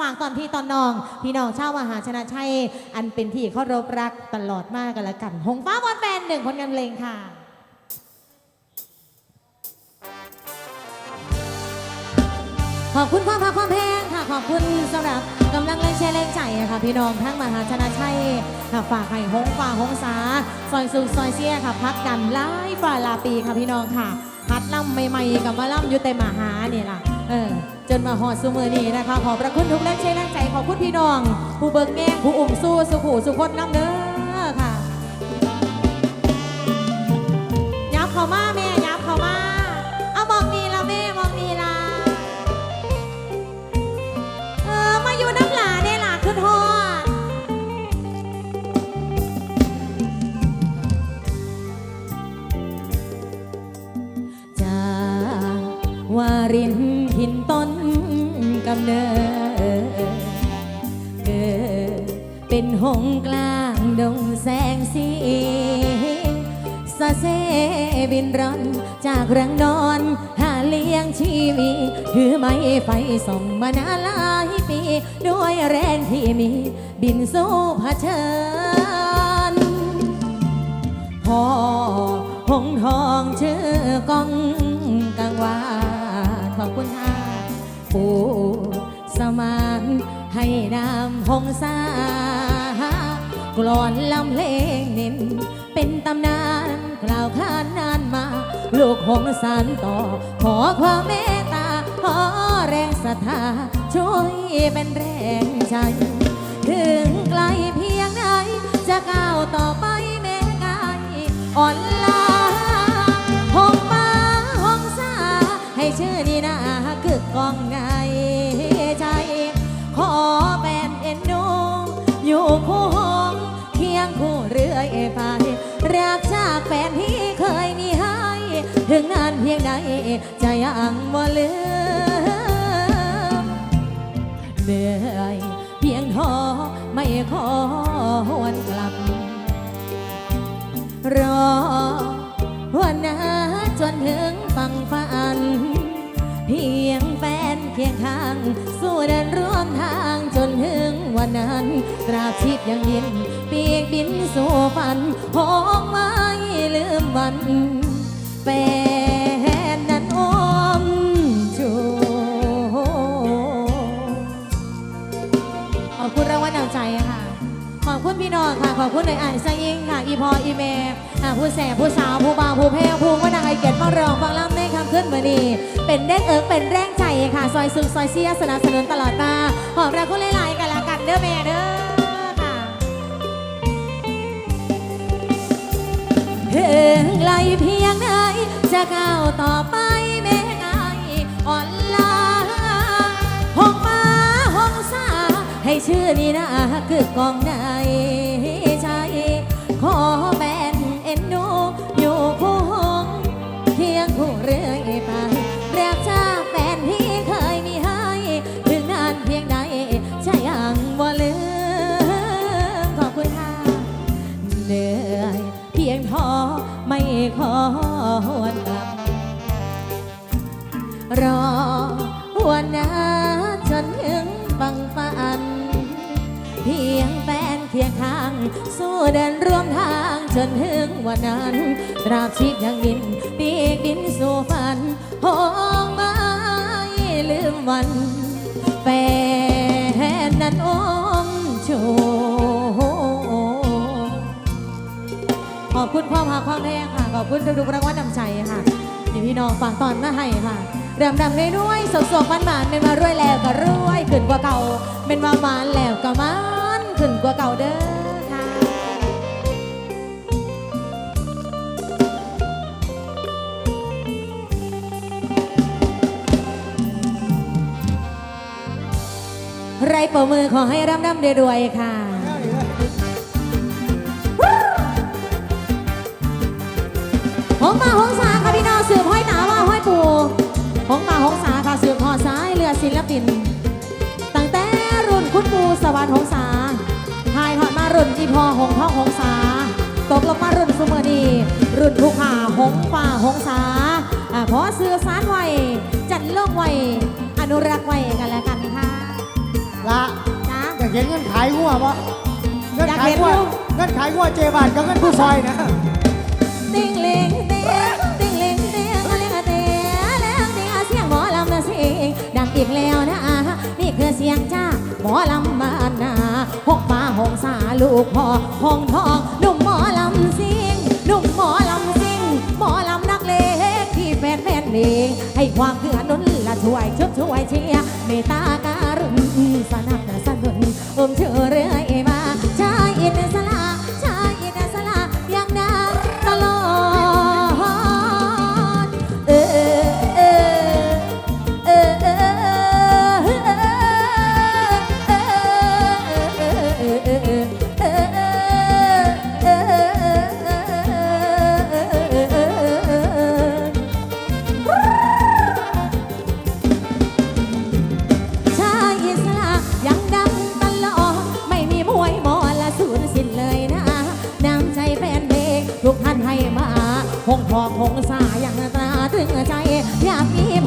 ฝากตอนพี่ตอนน้อง พี่น้องชาวมหาชนะชัย อันเป็นที่เคารพรักตลอดมากกันละกัน หงฟ้าวอนแบนหนึ่งผลงานเพลงค่ะขอบคุณความภาคความแพงค่ะ ขอบคุณสำหรับกำลังแรงเชียร์แรงใจค่ะพี่น้องทั้งมหาชนะชัยค่ะฝากให้หงฝ่าหงสาซอยสุขซอยเสียค่ะ พักกันไล่ฝ่าลาปีค่ะพี่น้องค่ะพัดล่ำใหม่ๆกับมาล่ำอยุติมหาเนี่ยล่ะ เออ จนมาหอดสุมือนี้นะคะ ขอบพระคุณทุกแรงเชียร์แรงใจขอบคุณพี่น้อง ผู้เบิกแง่ผู้อุ่มสู้สุขูสุขนน้ำเด้อ เป็นหงกลางดงแสงสีสะเซบินร่อนจากรังนอน หาเลี้ยงชีวิตถือไม้ไฟส่งมานานหลายปี ด้วยแรงที่มี บินสู้เผชิญพ่อหงทองชื่อกองกังวาขอบคุณค่ะปู่สมา ให้น้ำหงสากลอนลำเพลงนินเป็นตำนานกล่าวขานนานมา ลูกหงสานต่อ ขอความเมตตา ขอแรงศรัทธา ช่วยเป็นแรงใจ ถึงไกล ใจยังบ่ลืมเหนื่อยเพียงท้อไม่ขอหวนกลับ รอวันนั้นจนถึงฟังฝัน เพียงแฟนเคียงข้าง สู้เดินร่วมทางจนถึงวันนั้น ตราบชีพยังยินเปียกบินสู่ฝันหองไม่ลืมวันแฟน พี่น้องค่ะ ขอบคุณในอ่านซยิงค่ะ อีพออีเมอ่าผู้แสบผู้สาวผู้บ่าวผู้แพ้ผู้ก็ดังไอเกียรติฟังรองฟังล่ำในคำขึ้นมานีเป็นแรงเอิกเป็นแรงใจค่ะ ซอยสุขซอยเสียสนับสนุนตลอดมาขอบรักคุณหลายๆกันละกันเด้อแม่เด้อค่ะถึงไกลเพียงไหนจะก้าวต่อไปแม้ไงอ่อนลาห้องมาห้องสาให้ชื่อนี่นะคือกองใน ใจ ขอแบนเอ็นดูอยู่คู่ห้องเคียงคู่เรื่อยไปเรักจากแฟนที่เคยมีให้ ถึงนานเพียงใดใช่ยังบ่าลืมขอบคุณค่ะเหนื่อยเพียงท้อไม่ขอหวนกลับรอวันนั้น คียงข้าง สู้เดินร่วมทางจนถึงวันนั้น ตราบชีพยังบินปีกบินสู่ฝันหองไม่ลืมวันแฟนนั้นอมชูขอบคุณความหาความแพงค่ะ ขอบคุณทุกๆรางวัลนำใจค่ะนี่พี่น้องฝากตอนมาให้ค่ะเริ่มดำในด้วยสกสกมันหมานเป็นมารวยแล้วก็รวยขึ้นกว่าเก่าเป็นมาหมานแล้วก็มัน ขึ้นกว่าเก่าเด้อค่ะ ไรเป่ามือขอให้ร่ำร่ำรวยๆค่ะ หงมาหงสาค่ะพี่น้องสืบห้อยหนาว่าห้อยปูหงมาหงสาค่ะสืบหอซ้ายเรือศิลปิน ตั้งแต่รุ่นคุณปูสวรรค์หงสา อดมารุ่นอีพอหงทองหงสาตกลงมารุ่นสุเมอนีรุ่นภูขาหงฟ้าหงสาอ่าขอสื่อสารไว้จัดโลกไว้อนุรักษ์ไว้กันแล้วกันค่ะละจ้าอยากเห็นเงินขายงัวปะเงินอยากขายเห็นงัวอยู่เงินขายงัวเจบานกับเงินผู้ซอยนะติงเลงเตียงติงเลงเตียงเลงเตียงเลงเตียงเสียงหมอลำนะเสียงดังอีกแล้วนะนี่คือเสียงจ้าหมอลำบ้านนา หกฟ้าหงสาลูกพ่อหงทองหนุ่มหมอลำซิงหนุ่มหมอลำซิงหมอลำนักเลงที่แฟนแฟนเพลงให้ความเกื้อนุนละช่วยชดช่วยเชียร์เมตตากา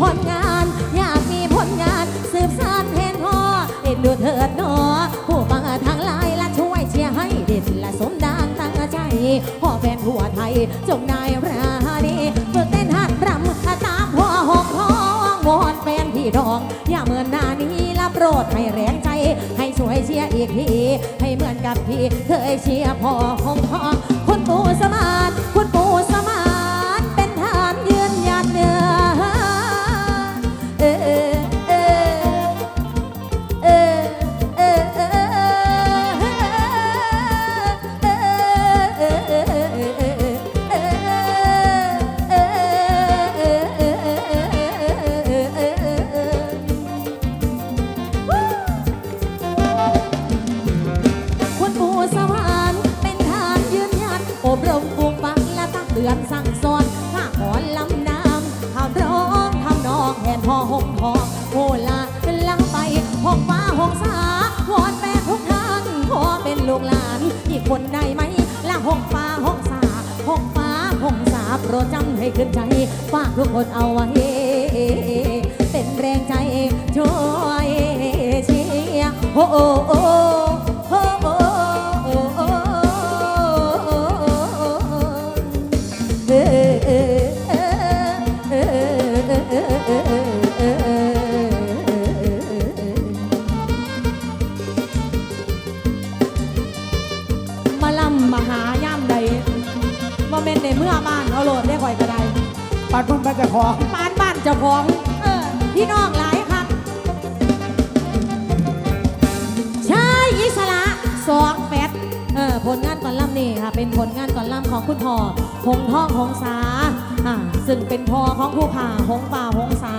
ผลงาน อยากมีผลงาน สืบสานเพลงพ่อเอ็นดูเถิดหนอ ผู้ฟังทางไลน์และช่วยเชียร์ให้เด่นและสมดังตั้งใจพ่อแฟนทั่วไทย จงนายราดีฝึกเต้นหัดรำตามพ่อหงทองวอนแฟนพี่ดอง อย่าเหมือนหน้านี้รับโปรดให้แรงใจ ให้ช่วยเชียร์อีกทีให้เหมือนกับพี่เคยเชียร์พ่อหงทองคุณปู่สมา คนได้ไหมละหงฟ้าหงสาหงฟ้าหงสาโปรดจำให้ขึ้นใจฝากทุกคนเอาไว้เป็นแรงใจช่วยเชียร์โอ้โอ้โอ้โอ้โอบ้านเอาโหลดได้ก่อยก็ได้ปัดพุ่นไปจะของบ้านบ้านเจ้าของเออพี่น้องหลายครับชายอิสระสองแปดเออผลงานก่อนลำนี่ค่ะ เป็นผลงานก่อนลำของคุณพ่อหงทองหงสาอ่าซึ่งเป็นพ่อของผู้ผ่าหงป่าหงสา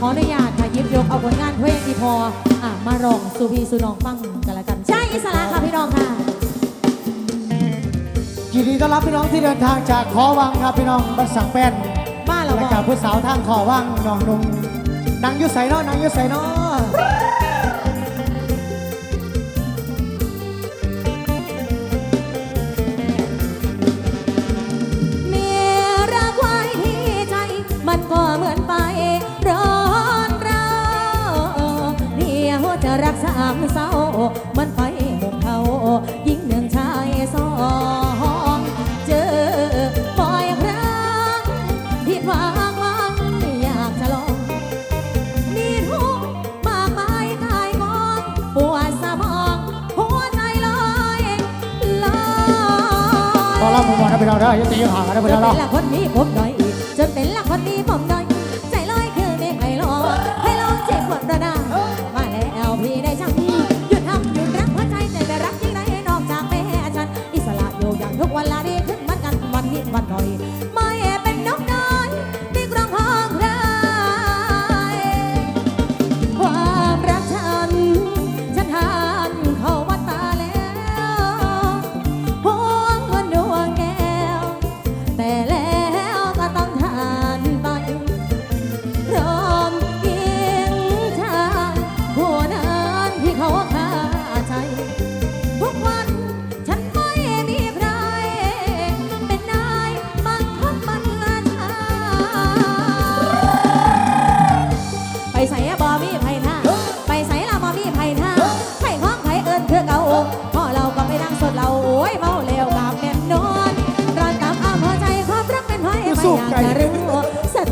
ขออนุญาตค่ะหยิบยกเอาผลงานเพลงที่พออ่ามาร้องสู่พี่สู่น้องฟังกันละกันชายอิสระค่ะพี่น้องค่ะ ยินดีต้อนรับพี่น้องที่เดินทางจากขอวังครับพี่น้องบัดสังแป้นบ้านเราและบอจากกผู้สาวทางขอวังน้องนุ่งนางอยุใสเนาะนางอยุใสเนาะเมียรักไว้ที่ใจมันก็เหมือนไฟร้อนเราเดียวจะรักสามเศร้า อรับผมบอกนะพี่น้องเด้อยติยห่างกันนะจพี่นน้องเป็นเนาะละคนมีผมหน่อยจะเป็นละคนมีผมหน่อย ใจลอยคือไม่ให้ลองให้ลองเจ็บปวดระนา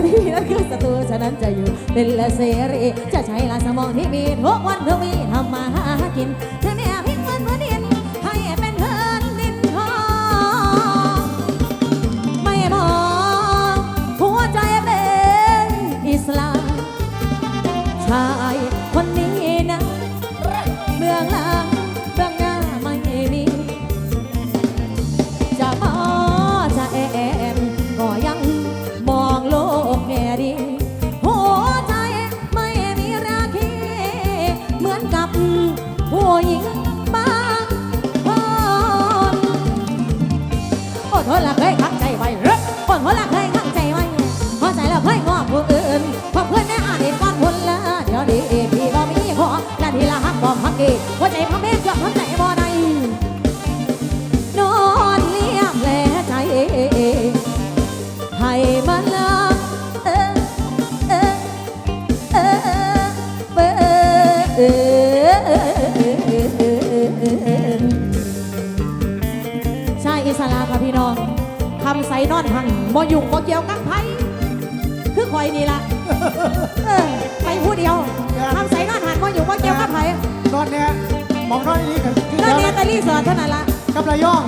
ไม่มีนั่นคือศัตรูฉะนั้นจะอยู่เป็นละเสรีจะใช้ลาสมองที่มีทุกวันเพื่อมีทำมาหากิน ดีหัวใจพ่อแม่เกือบทำใจบ่ได้นอนเลี้ยงแลใจให้มันละเออเออเออเออเออชายอิสลามค่ะพี่น้องคำใส่นอนหันบ่ยุ่งบ่เกี่ยวกับไผคือคอยนี่ละเออไปผู้เดียวคำใส่นอนหันบ่ยุ่งบ่เกี่ยวกับไผน อนเนี่ยมองนอนนี่คือคือนั่นเดียวเนี่ยนะแต่รีสอร์ทเท่านั้นละ กับระยอง